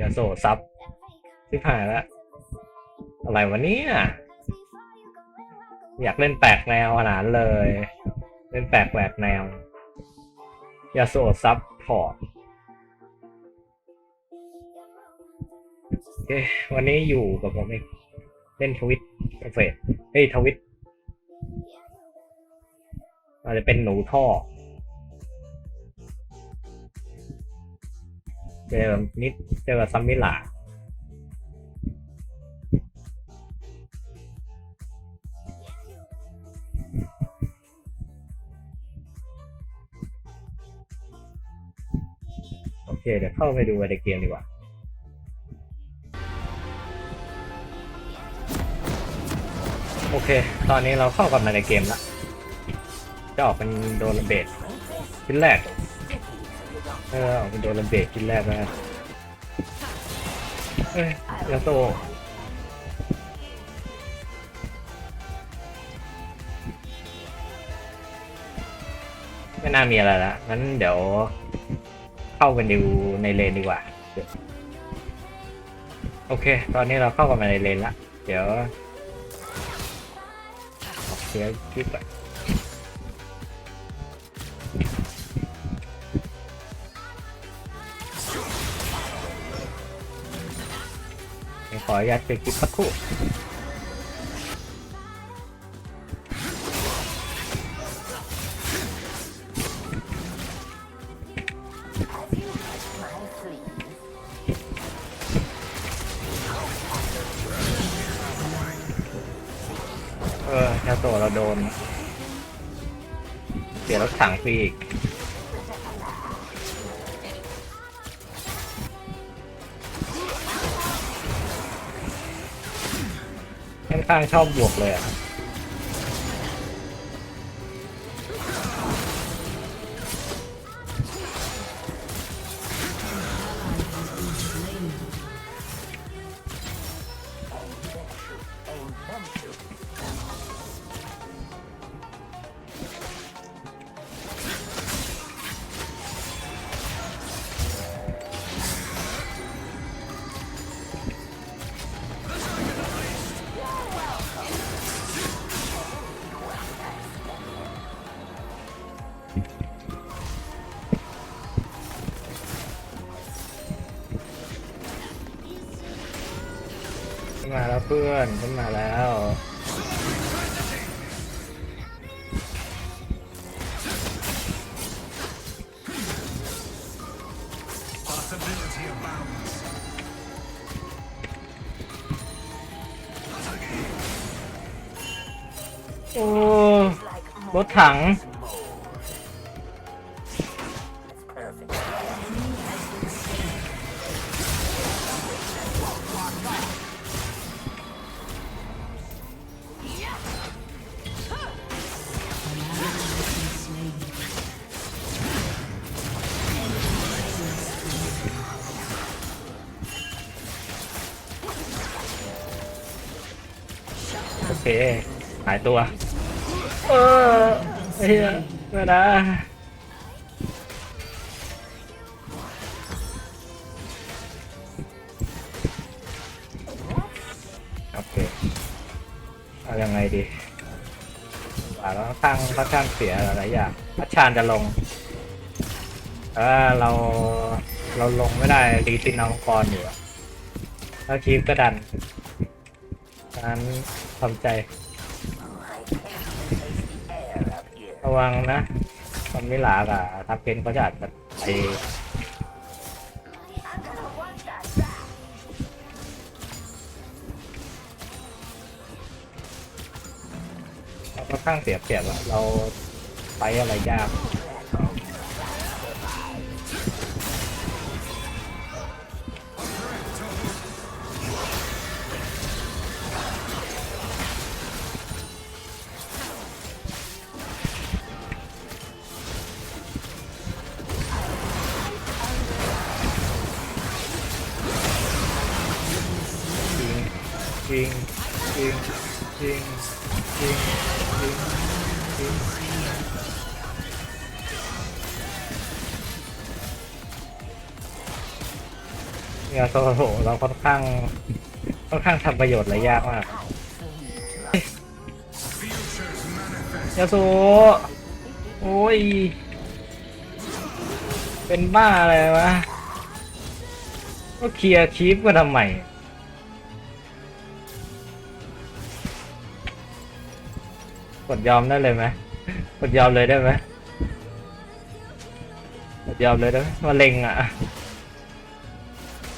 ยาโซซับที่ผ่านแล้ว อะไรวะเนี่ยอยากเล่นแปลกแนวขนาดนั้นเลย เล่นแปลกแหวกแนวยาโซซับพอร์ตโอเควันนี้อยู่กับผมเองเล่นทวิตเฟสเฮ้ยทวิตอาจจะเป็นหนูท่อ เจอนิดเจอซัมมิลาโอเค เดี๋ยวเข้าไปดูในเกมดีกว่าโอเค ตอนนี้เราเข้ากับมาในเกมละจะออกเป็นโดนระเบิดชิ้นแรก เออออกเป็นโดนระเบิดชิ้นแรกนะเอ้ยยาโตไม่น่ามีอะไรละงั้นเดี๋ยวเข้าไปดูในเลนดีกว่า โอเค ตอนนี้เราเข้ากันมาในเลนละ เดี๋ยวออกเสียคลิปอะ ออนุญาตไปคลิปสักครู่เออยาโตเราโดน เสียรถถังฟรีอีก ค่อนข้างชอบบวกเลยอะ เพื่อนขึ้นมาแล้วโอ้รถถัง เคหายตัว เออเฮียไม่นะโอเคเอายังไงดีว่าแล้วข้างค่อนข้างเสียหลายอย่างพัชชานจะลงเออเราเราลงไม่ได้ดีซินเอามังกรอยู่ถ้าคีฟก็ดันนั้น ทำใจระวังนะตอนมิลากับทับเพนเขาจะอาจจะไปเราค่อนข้างเสียเปรียบอะเราไปอะไรยาก ยิงยิงยิงยิงยิงยิงยิงยยโซโหเราค่อนข้างค่อนข้างทำประโยชน์อะไรยากมากยาโซโอ้ย เป็นบ้าอะไรวะ ก็เคลียร์คีปมาทำไม กดยอมได้เลยไหมกดยอมเลยได้ไหมกดยอมเลยได้ไหมมาเล็งอะ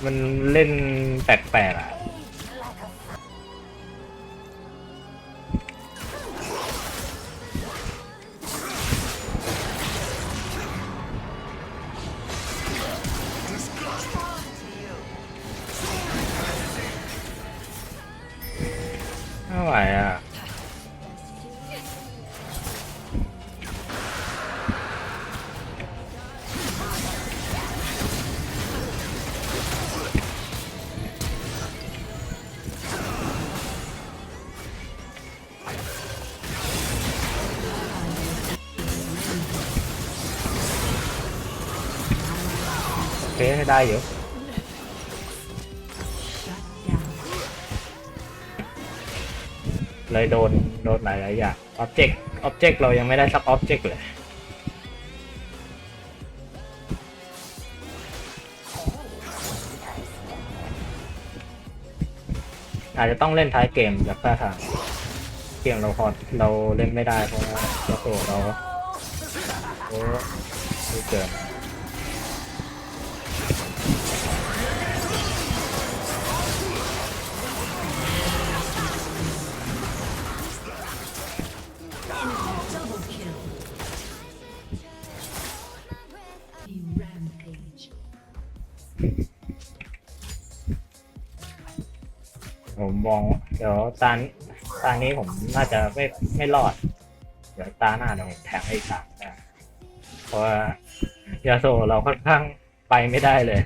มันเล่นแปลกๆอะ ได้อยู่เลยโดนโดนหลายหลายอย่างอ็อบเจกต์อ็อบเจกต์เรายังไม่ได้สักอ็อบเจกต์เลยอาจจะต้องเล่นท้ายเกมจากท่าทางเกมเราพอเราเล่นไม่ได้เพราะว่าเราโตเราโอ้ดูเกิน มองเดี๋ยวตาตานี้ผมน่าจะไม่ไม่รอด เดี๋ยวตาหน้าเดี๋ยวผมแทงให้อีกตานะเพราะว่ายาโซเราค่อนข้างไปไม่ได้เลย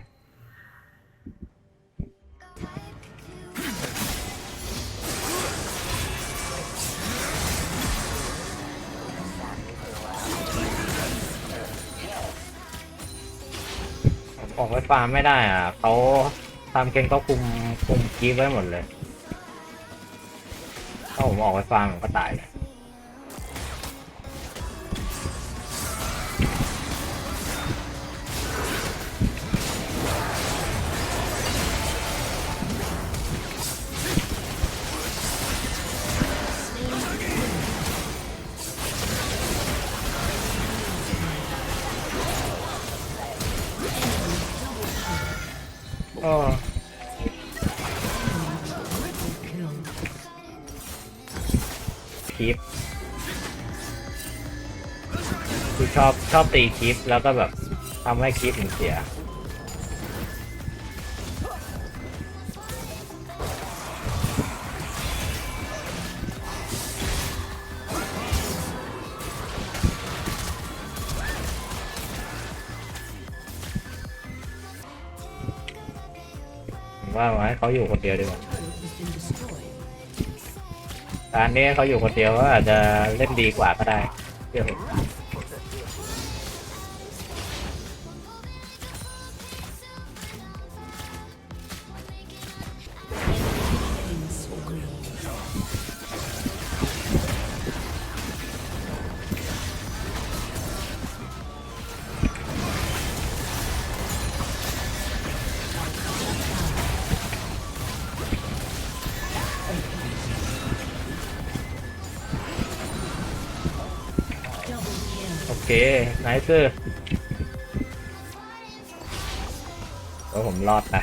ผมออกไปฟาร์มไม่ได้อะเขาทำเกงก็คุมคุมกีฟไว้หมดเลย ถ้าผมออกไปฟาร์มผมก็ตายเลยโอ้ ลิปคือชอบชอบตีคลิปแล้วก็แบบทำให้คลิปมันเสียผมว่าไว้เขาอยู่คนเดียวดีกว่า การนี้เขาอยู่คนเดียวก็อาจจะเล่นดีกว่าก็ได้เชื่อผม โอเคไนซ์คือแล้วผมรอดไป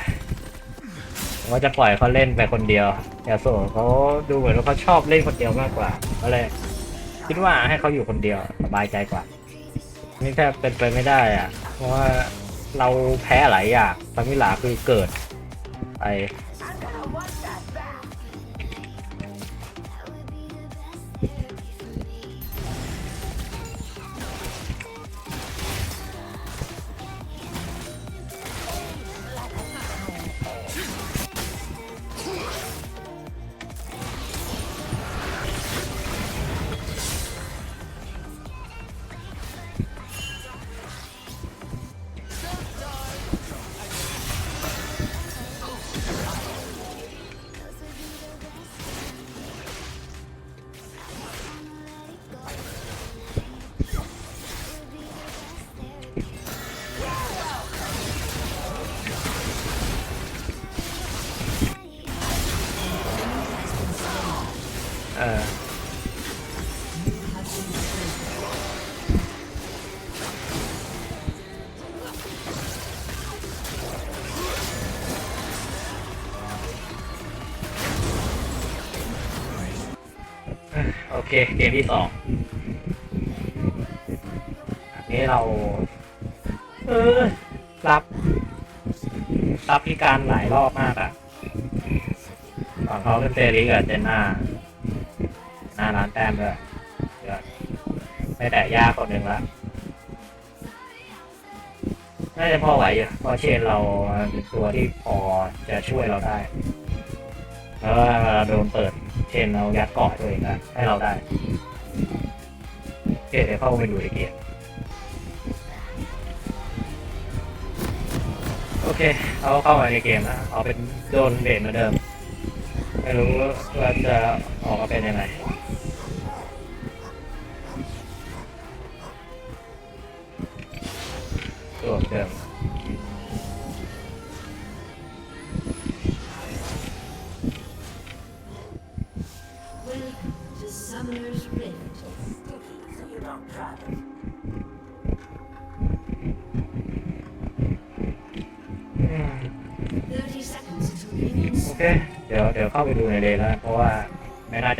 ว่าจะปล่อยเขาเล่นไปคนเดียวอย่าโซเขาดูเหมือนว่าเขาชอบเล่นคนเดียวมากกว่า ก็เลยคิดว่าให้เขาอยู่คนเดียวสบายใจกว่า นี่แทบเป็นไปไม่ได้อะ เพราะว่าเราแพ้หลายอย่างฟามิลาคือเกิดไป โอเค เกมที่สองอันนี้เรา เออ รับ รับพิการหลายรอบมากอะ ตอนเขาเป็นเซรีกับเจนนา หน้าร้านแต้มด้วยเดี๋ยวไม่แต่ยากคนหนึ่งละน่าจะพอไหวอยู่เพราะเชนเราเป็นตัวที่พอจะช่วยเราได้แล้วเวลาเราโดนเปิดเชนเรายัดเกาะตัวเองได้ให้เราได้โอเคเดี๋ยวเข้าไปดูในเกมโอเคเขาเข้ามาในเกมแล้วเอาเป็นโดนเบนเหมือนเดิมไม่รู้ว่าจะออกมาเป็นยังไง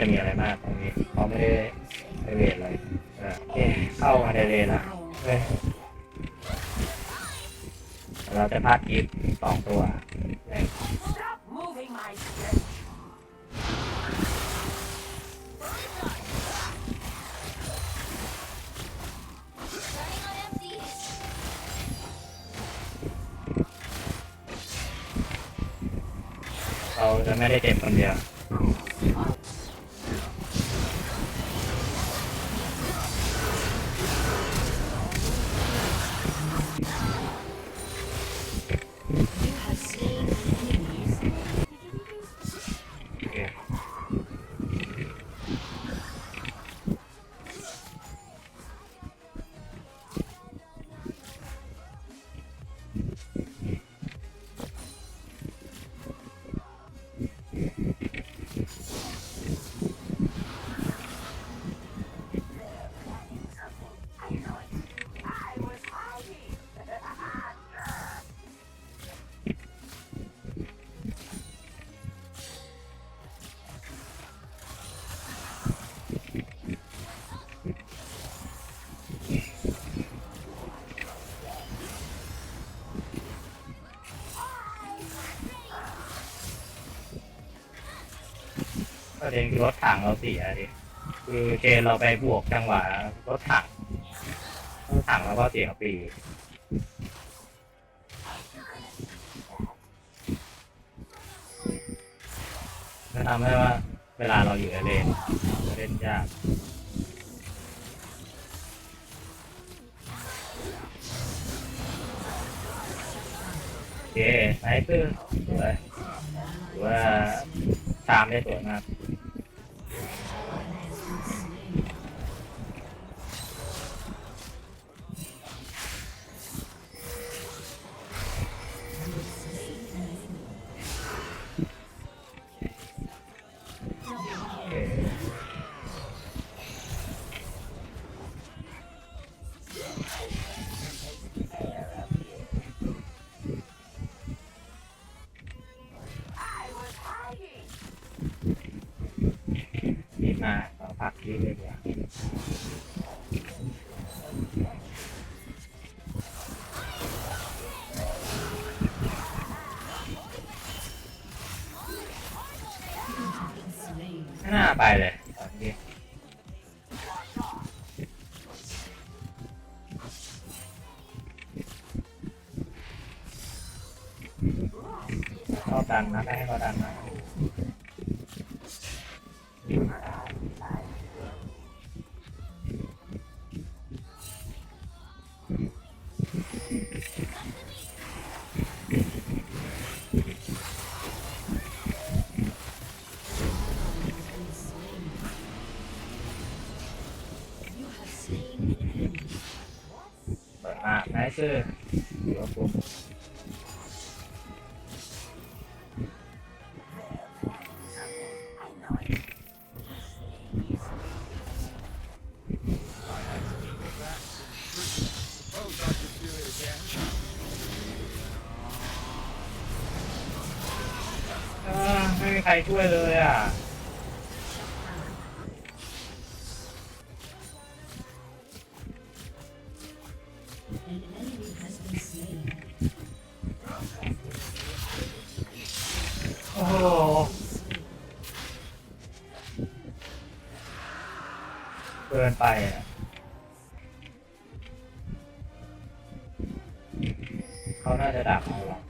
จะมีอะไรมากตรงนี้เขาไม่ได้ไปเวทเลยเออโอเคเข้ามาในเดย์แล้วเว้ยเราจะพาดกิฟสองตัวเว้ยเราจะไม่ได้เจ็บคนเดียว ประเด็นคือรถถังเราเสียดิคือเชนเราไปบวกจังหวะรถถังรถถังเราก็เสียฟรีจะทำให้ว่าเวลาเราอยู่ในเลนเล่นยากโอเคไนท์ตื้อสวยถือว่าตามได้สวยมาก มาผักที่เลยดีกว่าหน่าไปเลย เปิดมาไนซ์ซื้ออยู่กับผมเออไม่มี เขาน่าจะดักเอาเราโ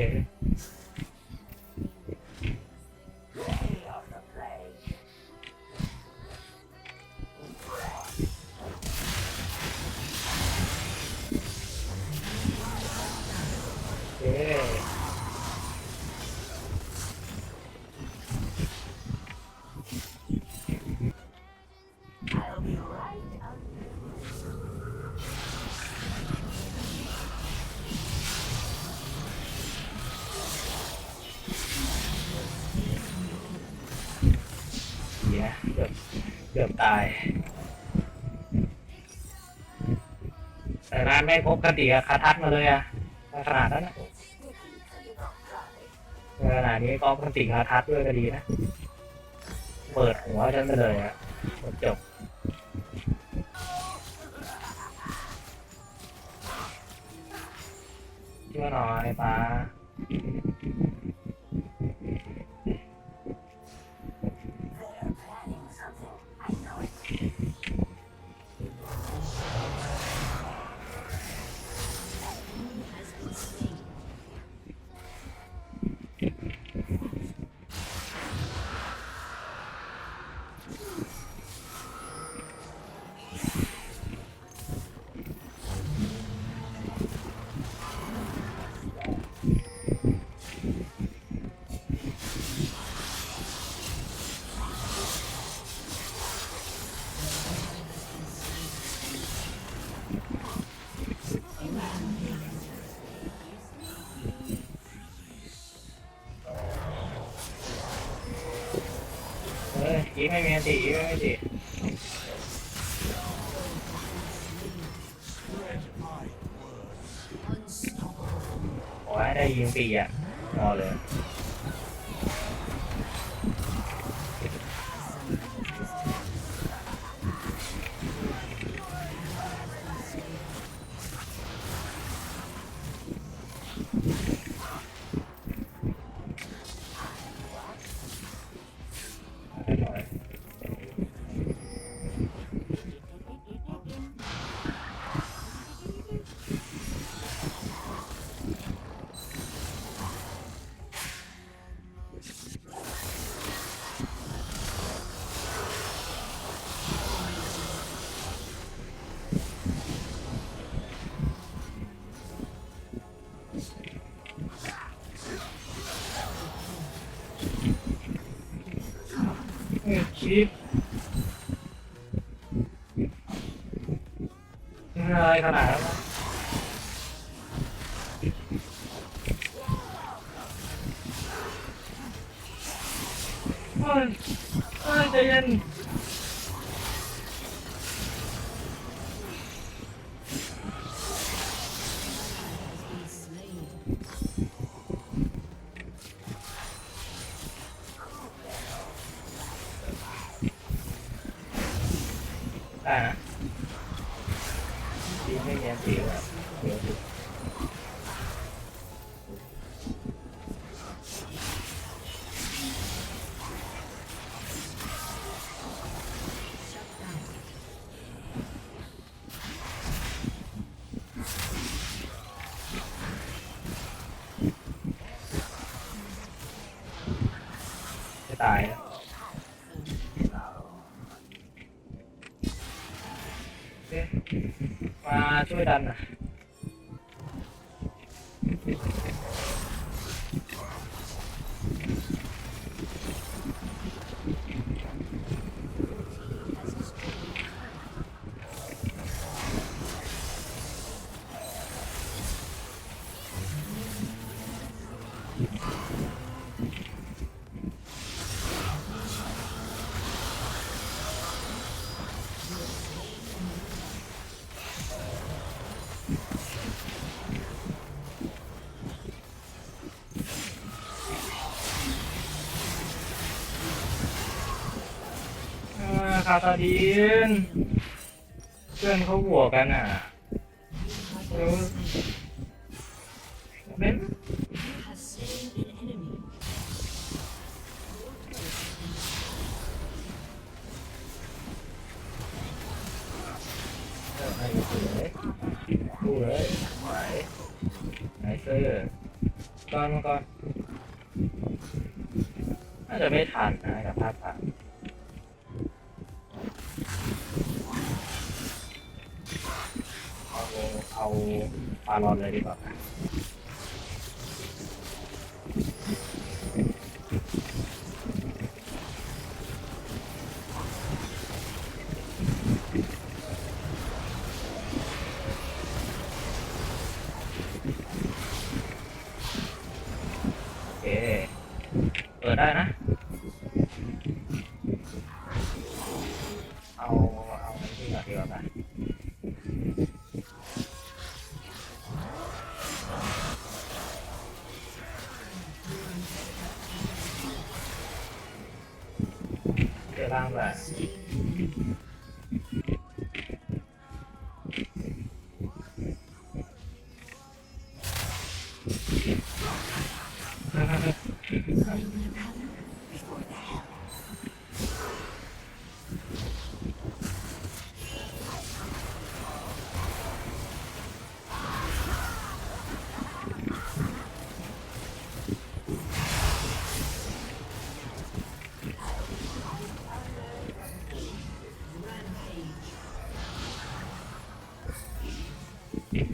โไม่พบกันดีอะคาทัดมาเลยอะขนาดนั้นนะขนาดนี้ก็กันติคาทัดด้วยก็ดีนะ เปิดหัวฉันไปเลยอะจบเชื่อหน่อยป้า เฮ้ยอีไม่มีอันติอีไม่มีอันติขอให้ได้ยิงปีอะรอเลย ไม่ดันอะาตาดีน เพื่อนเขาบวกกันอะเล่น You have slain an enemy. เออให้ดูเลยดูเลยไหวไหนเซอร์ก่อนมาก่อนน่าจะไม่ทันนะกับภาพผ่านเอาเอาปลารอนเลยดีกว่านะโอเค เออได้นะ เอา เอาที่ก่อนดีกว่านะเจอร่างแบบ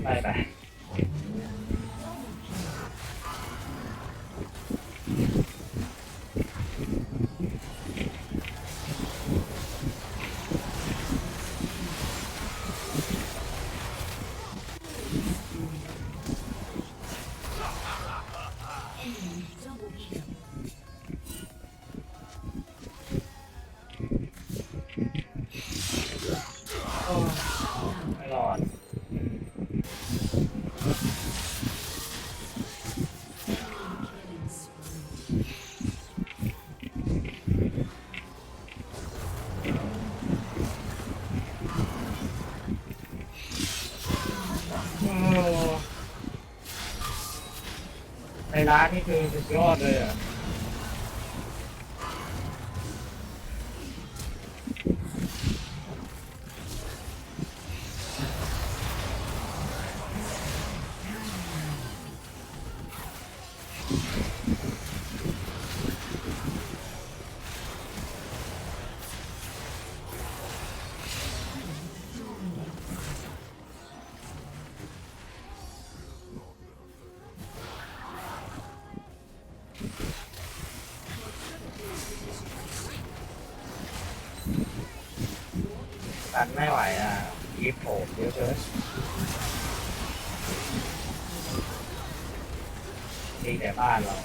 ไป ในร้านนี่คือสุดยอดเลยอะ นดีแต่บ้านเรา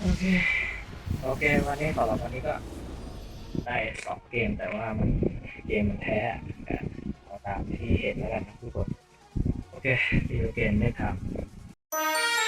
โอเค โอเค วันนี้สำหรับวันนี้ก็ ได้สองเกมแต่ว่ามันเกมมันแพ้อะเอาตามที่เห็นแล้วกันนะทุกคน โอเควิดีโอเกมได้ทำ